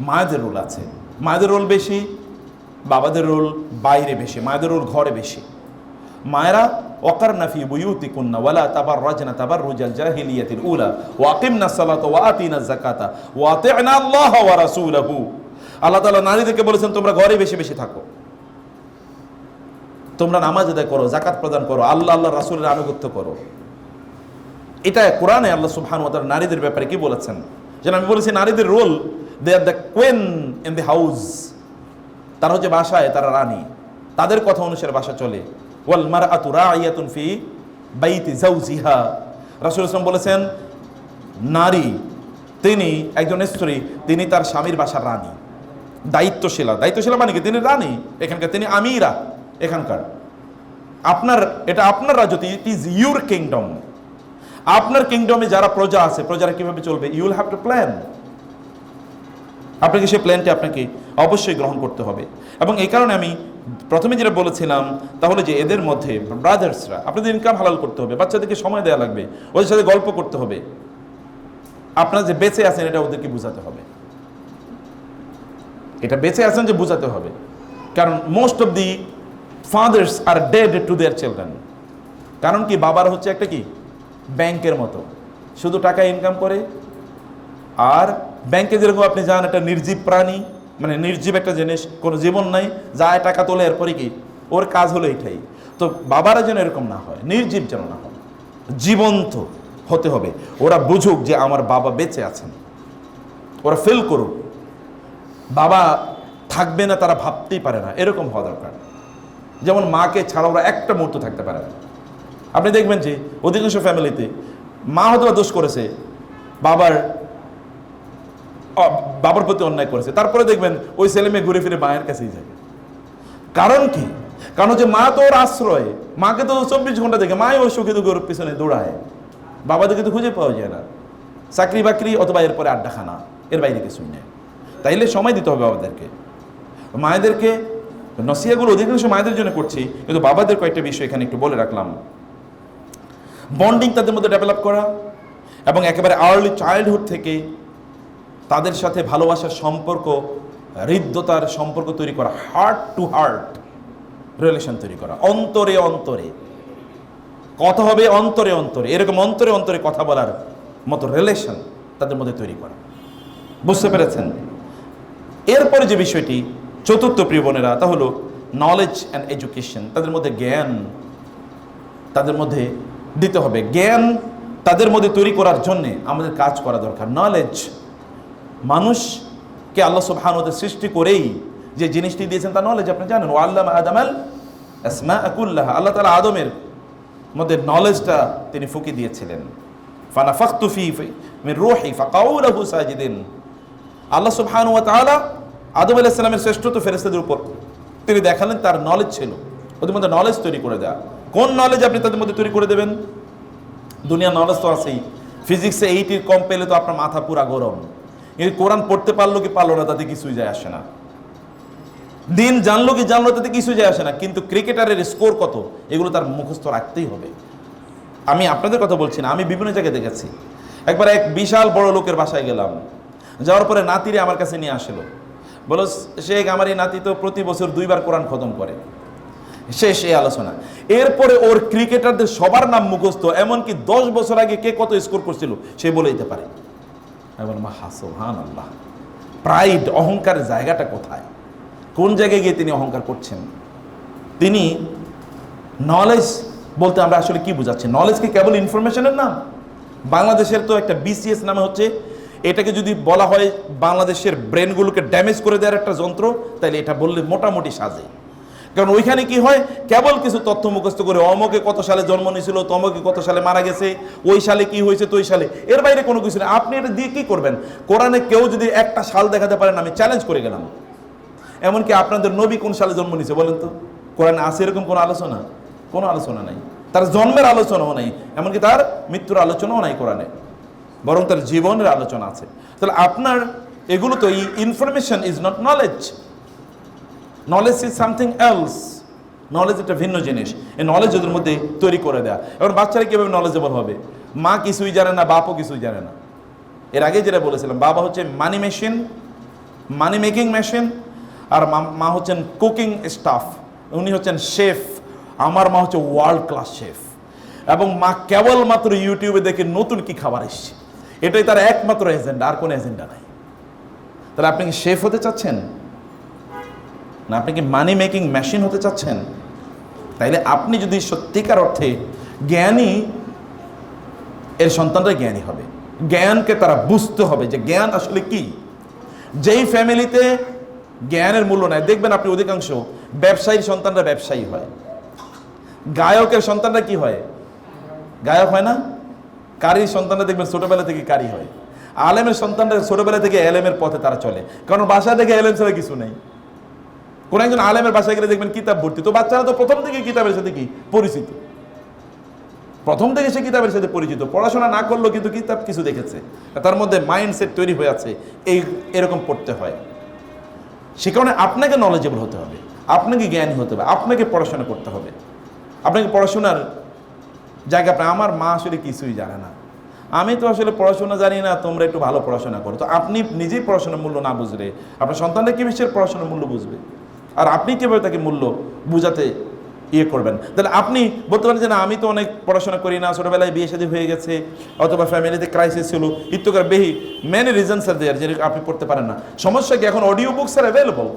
মায়েদের রোল আছে। মায়েদের রোল বেশি, বাবাদের রোল বাইরে বেশি, মায়েদের রোল ঘরে বেশি। মায়েরা ওয়াকার নাফি বুয়ুতি কুন্না ওয়ালা তাবার রাজনা তাবার রুজাল জাহিলিয়াতিল উলা ওয়াকিমনা সালাত ওয়া আতিনা যাকাতা, ওয়া আতি'না আল্লাহ ওয়া রাসূলাহু। আল্লাহ তাআলা নারীদেরকে বলেছেন, তোমরা ঘরে বেশি বেশি থাকো। তোমরা নামাজ আদায় করো জাকাত প্রদান করো, আল্লাহ আল্লাহ রাসূলের আনুগত্য করো। এটা কোরআনে আল্লাহ সুবহানাহু ওয়া তাআলা নারীদের ব্যাপারে কি বলেছেন? যেন আমি বলেছি, নারীদের role they are the queen in the house তারা হচ্ছে বাসায়, তারা রানী। তাদের কথা অনুসারে বাসা চলে। ওয়াল মারআতু রাইয়াতুন ফি বাইতি জাওজিহা রাসূল ইসলাম বলেছেন, নারী, তিনি একজন স্ত্রী, তিনি তার স্বামীর বাসার রানী। দায়িত্বশীলা। দায়িত্বশীলা মানে কি? তিনি রানী, এখানকার তিনি আমিরা, এখানকার। আপনার, এটা আপনার রাজত্ব ইট ইজ ইউর কিংডম আপনার কিংডমে যারা প্রজা আছে, প্রজারা কীভাবে চলবে? ইউল হ্যাভ টু প্ল্যান আপনাকে সেই প্ল্যানটি আপনাকে অবশ্যই গ্রহণ করতে হবে। এবং এই কারণে আমি প্রথমে যেটা বলেছিলাম তাহলে যে এদের মধ্যে ব্রাদার্সরা আপনাদের ইনকাম হালাল করতে হবে, বাচ্চাদেরকে সময় দেওয়া লাগবে, ওদের সাথে গল্প করতে হবে। আপনারা যে বেঁচে আছেন, এটা ওদেরকে বোঝাতে হবে। এটা বেঁচে আছেন যে বোঝাতে হবে। কারণ most of the fathers are dead to their children কারণ কি, বাবার হচ্ছে একটা কি? ব্যাংকের মতো। শুধু টাকা ইনকাম করে আর ব্যাংকে যেরকম আপনি যান একটা নির্জীব প্রাণী মানে নির্জীব একটা জিনিস, কোনো জীবন নাই, যায় টাকা তোলে, এরপরে কি? ওর কাজ হলো এটাই। তো বাবারা যেন এরকম না হয়, নির্জীব যেন না হয়, জীবন্ত হতে হবে। ওরা বুঝুক যে আমার বাবা বেঁচে আছেন। ওরা ফিল করুক। বাবা থাকবে না, তারা ভাবতেই পারে না। এরকম হওয়া দরকার। যেমন মাকে ছাড়া ওরা একটা মুহূর্ত থাকতে পারে না। আপনি দেখবেন যে, অধিকাংশ ফ্যামিলিতে মা হয়তো দোষ করেছে, বাবার বাবার প্রতি অন্যায় করেছে। তারপরে দেখবেন ওই ছেলে মেয়ে ঘুরে ফিরে মায়ের কাছেই যাবে কারণ কি? কারণ হচ্ছে মা তো ওর আশ্রয়। মাকে তো চব্বিশ ঘণ্টা দেখে মাই ওই সুখে দুঃখে ওর পিছনে দৌড়ায়। বাবাদেরকে তো খুঁজে পাওয়া যায় না। চাকরি বাকরি অথবা এরপরে আড্ডাখানা, এর বাইরে কিছু নেই। তাইলে সময় দিতে হবে বাবাদেরকে। মায়েদেরকে নসিয়াগুলো অধিকাংশ মায়েদের জন্য করছি, কিন্তু বাবাদের কয়েকটা বিষয় এখানে একটু বলে রাখলাম। বন্ডিং তাদের মধ্যে ডেভেলপ করা এবং একেবারে আর্লি চাইল্ডহুড থেকে তাদের সাথে ভালোবাসার সম্পর্ক, হৃদ্যতার সম্পর্ক তৈরি করা হার্ট টু হার্ট রিলেশন তৈরি করা, অন্তরে অন্তরে। কথা হবে অন্তরে অন্তরে, এরকম অন্তরে অন্তরে কথা বলার মতো রিলেশন তাদের মধ্যে তৈরি করা। বুঝতে পেরেছেন? এরপরে যে বিষয়টি, চতুর্থ প্রিয় বোনেরা, তা হলো নলেজ অ্যান্ড এডুকেশন তাদের মধ্যে জ্ঞান তাদের মধ্যে দিতে হবে। জ্ঞান তাদের মধ্যে তৈরি করার জন্যে আমাদের কাজ করা দরকার। নলেজ মানুষকে আল্লাহ সুবহানুদের সৃষ্টি করেই যে জিনিসটি দিয়েছেন তা নলেজ আপনি জানেন ও আল্লাহ আদামাল আসমা আকুল্লাহ আল্লাহ তালা আদমের মধ্যে নলেজটা তিনি ফুকি দিয়েছিলেন। ফানা ফখতুফি রুহি ফাকাউলাহু সাজিদিন। আল্লাহ সুবহানাহু ওয়া তাআলা আদম আলাইহিস সালামের শ্রেষ্ঠত্ব ফেরেশতাদের উপর তিনি দেখালেন, তার নলেজ ছিল। ওদের মধ্যে নলেজ তৈরি করে দেয়া। কোন নলেজ আপনি তাদের মধ্যে তৈরি করে দেবেন? দুনিয়ার নলেজ তো আছেই। ফিজিক্সে এইটির কম পেলে তো আপনার মাথা পুরা গরম। কিন্তু কোরআন পড়তে পারল কি পারল না, তাতে কিছুই যায় আসে না। দিন জানলো কি জানলো, তাতে কিছু যায় আসে না। কিন্তু ক্রিকেটারের স্কোর কত, এগুলো তার মুখস্থ রাখতেই হবে। আমি আপনাদের কথা বলছি না, আমি বিভিন্ন জায়গায় দেখেছি। একবার এক বিশাল বড় লোকের বাসায় গেলাম। যাওয়ার পরে নাতিরে আমার কাছে নিয়ে আসলো। বলো, শেখ, আমার এই নাতি তো প্রতি বছর দুইবার কোরআন খতম করে। শেষ এই আলোচনা। এরপরে ওর ক্রিকেটারদের সবার নাম মুখস্থ, এমনকি দশ বছর আগে কে কত স্কোর করছিল, সে বলে দিতে পারে। আমি বললাম হাসো হান আল্লাহ প্রাইড অহংকারের জায়গাটা কোথায়? কোন জায়গায় গিয়ে তিনি অহংকার করছেন? তিনি নলেজ বলতে আমরা আসলে কি বোঝাচ্ছি? নলেজ কি কেবল ইনফরমেশনের নাম? বাংলাদেশের তো একটা বিসিএস নামে হচ্ছে, এটাকে যদি বলা হয় বাংলাদেশের ব্রেনগুলোকে ড্যামেজ করে দেওয়ার একটা যন্ত্র তাহলে এটা বললে মোটামুটি সাজে। কারণ ওইখানে কি হয়? কেবল কিছু তথ্য মুখস্থ করে, অমকে কত সালে জন্ম নিয়েছিল, তমকে কত সালে মারা গেছে, ওই সালে কি হয়েছে, তো ওই সালে। এর বাইরে কোনো কিছু নেই। আপনি এটা দিয়ে কি করবেন? কোরআনে কেউ যদি একটা সাল দেখাতে পারেন, আমি চ্যালেঞ্জ করে গেলাম। এমনকি আপনাদের নবী কোন সালে জন্ম নিয়েছে বলেন তো? কোরআনে আছে এরকম কোনো আলোচনা? কোনো আলোচনা নাই। তার জন্মের আলোচনাও নাই। এমনকি তার মৃত্যুর আলোচনাও নাই কোরআনে। বরং তার জীবনের আলোচনা আছে। তাহলে আপনার, এগুলো তো information is not knowledge knowledge is something else knowledge একটা ভিন্ন জিনিস। এই নলেজ ওদের মধ্যে তৈরি করে দেয়া। এবার বাচ্চারা কীভাবে নলেজেবল হবে? মা কিছুই জানে না, বাপও কিছুই জানে না। এর আগে যেটা বলেছিলাম, বাবা হচ্ছে money machine money making machine আর মা- হচ্ছেন কুকিং স্টাফ উনি হচ্ছেন শেফ আমার মা হচ্ছে ওয়ার্ল্ড ক্লাস শেফ এবং মা কেবলমাত্র ইউটিউবে দেখে নতুন কি খাবার এসছে। এটাই তার একমাত্র এজেন্ডা আর কোনো এজেন্ডা নাই। তাহলে আপনি কি শেফ হতে চাচ্ছেন? না, আপনি কি মানি মেকিং মেশিন হতে চাচ্ছেন? তাইলে আপনি যদি সত্যিকার অর্থে জ্ঞানী, এর সন্তানরা জ্ঞানী হবে। জ্ঞানকে তারা বুঝতে হবে যে জ্ঞান আসলে কি। যেই ফ্যামিলিতে জ্ঞানের মূল্য নেয় দেখবেন আপনি অধিকাংশ ব্যবসায়ীর সন্তানরা ব্যবসায়ী হয়। গায়কের সন্তানরা কি হয়? গায়ক হয় না? কারির সন্তানরা দেখবেন ছোটোবেলা থেকে কারি হয়। আলেমের সন্তানরা ছোটবেলা থেকে এলেমের পথে তারা চলে। কারণ বাসা থেকে এলেম ছাড়া কিছু নেই। কোন একজন আলেমের বাসায় গেলে দেখবেন কিতাব ভর্তি। তো বাচ্চারা তো প্রথম থেকে কিতাবের সাথে কি? পরিচিত। প্রথম থেকে সে কিতাবের সাথে পরিচিত। পড়াশোনা না করলেও কিন্তু কিতাব কিছু দেখেছে। তার মধ্যে মাইন্ডসেট তৈরি হয়ে আছে, এই এরকম পড়তে হয়। সে কারণে আপনাকে নলেজেবল হতে হবে। আপনাকে জ্ঞানী হতে হবে। আপনাকে পড়াশোনা করতে হবে। আপনাকে পড়াশোনার জায়গা আপনার। আমার মা আসলে কিছুই জানে না। আমি তো আসলে পড়াশোনা জানি না, তোমরা একটু ভালো পড়াশোনা করো। তো আপনি নিজেই পড়াশোনার মূল্য না বুঝলে, আপনার সন্তানরা কি বিষয়ের পড়াশোনার মূল্য বুঝবে? আর আপনি কীভাবে তাকে মূল্য বুঝাতে ইয়ে করবেন? তাহলে আপনি বলতে পারেন যে না, আমি তো অনেক পড়াশোনা করি না, ছোটোবেলায় বিয়ে শাদী হয়ে গেছে, অথবা ফ্যামিলিতে ক্রাইসিস ছিল ইত্যকার বেহি মেনি রিজনস আর দেয়ার যেটা আপনি পড়তে পারেন না। সমস্যা কি, এখন অডিও বুকস আর অ্যাভেলেবল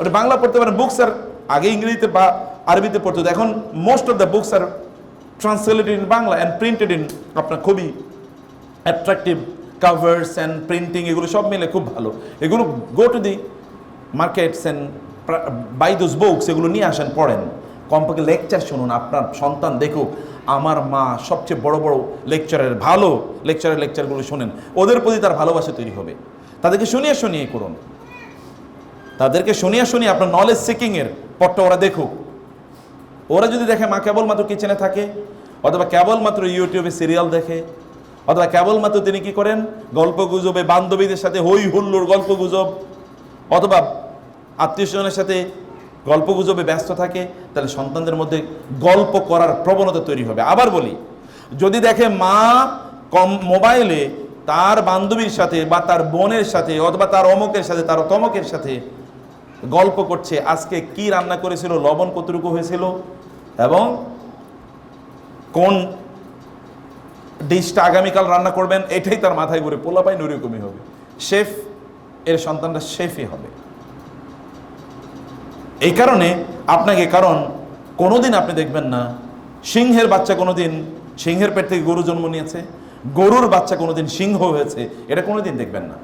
ওটা বাংলা পড়তে পারেন বুকস আর আগে ইংরেজিতে বা আরবিতে পড়তে হতো, এখন most of the books are translated in Bangla and printed in আপনার খুবই অ্যাট্রাকটিভ কাভার্স অ্যান্ড প্রিন্টিং এগুলো সব মিলে খুব ভালো। এগুলো go to the markets and buy those books এগুলো নিয়ে আসেন, পড়েন। কমপক্ষে লেকচার শুনুন, আপনার সন্তান দেখুক, আমার মা সবচেয়ে বড় বড় লেকচারের ভালো লেকচারের লেকচারগুলো শোনেন। ওদের প্রতি তার ভালোবাসা তৈরি হবে। তাদেরকে শুনিয়ে শুনিয়ে করুন। তাদেরকে শুনিয়ে শুনিয়ে আপনার নলেজ সিকিংয়ের পথটা ওরা দেখুক। ওরা যদি দেখে মা কেবলমাত্র কিচেনে থাকে, অথবা কেবলমাত্র ইউটিউবে সিরিয়াল দেখে, অথবা কেবলমাত্র তিনি কি করেন? গল্প গুজবে বান্ধবীদের সাথে হই হুল্লোর গল্প গুজব, অথবা আত্মীয় স্বজনের সাথে গল্প গুজবে ব্যস্ত থাকে, তাহলে সন্তানদের মধ্যে গল্প করার প্রবণতা তৈরি হবে। আবার বলি, যদি দেখে মা কম মোবাইলে তার বান্ধবীর সাথে বা তার বোনের সাথে অথবা তার অমকের সাথে, তার তমকের সাথে গল্প করছে, আজকে কি রান্না করেছিল, লবণ কতটুকু হয়েছিল এবং কোন ডিশটা আগামীকাল রান্না করবেন, এটাই তার মাথায় ঘুরে পোলাপাই নরকমই হবে। শেফ, এর সন্তানটা শেফই হবে। এই কারণে আপনাকে, কারণ কোনোদিন আপনি দেখবেন না, সিংহের বাচ্চা কোনোদিন, সিংহের পেট থেকে গরু জন্ম নিয়েছে, গরুর বাচ্চা কোনোদিন সিংহ হয়েছে, এটা কোনোদিন দেখবেন না।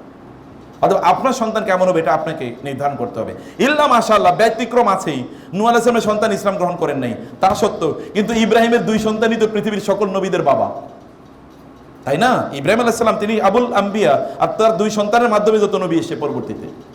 অথবা আপনার সন্তান কেমন হবে এটা আপনাকে নির্ধারণ করতে হবে। ইল্লা মাশাআল্লাহ, ব্যতিক্রম আছেই। নূ আলাইহিস সালামের সন্তান ইসলাম গ্রহণ করেন নাই, তা সত্ত্বেও। কিন্তু ইব্রাহিমের দুই সন্তানই তো পৃথিবীর সকল নবীদের বাবা। তাই না? ইব্রাহিম আলাইসাল্লাম তিনি আবুল আম্বিয়া, আর তার দুই সন্তানের মাধ্যমে যত নবী এসে পরবর্তীতে।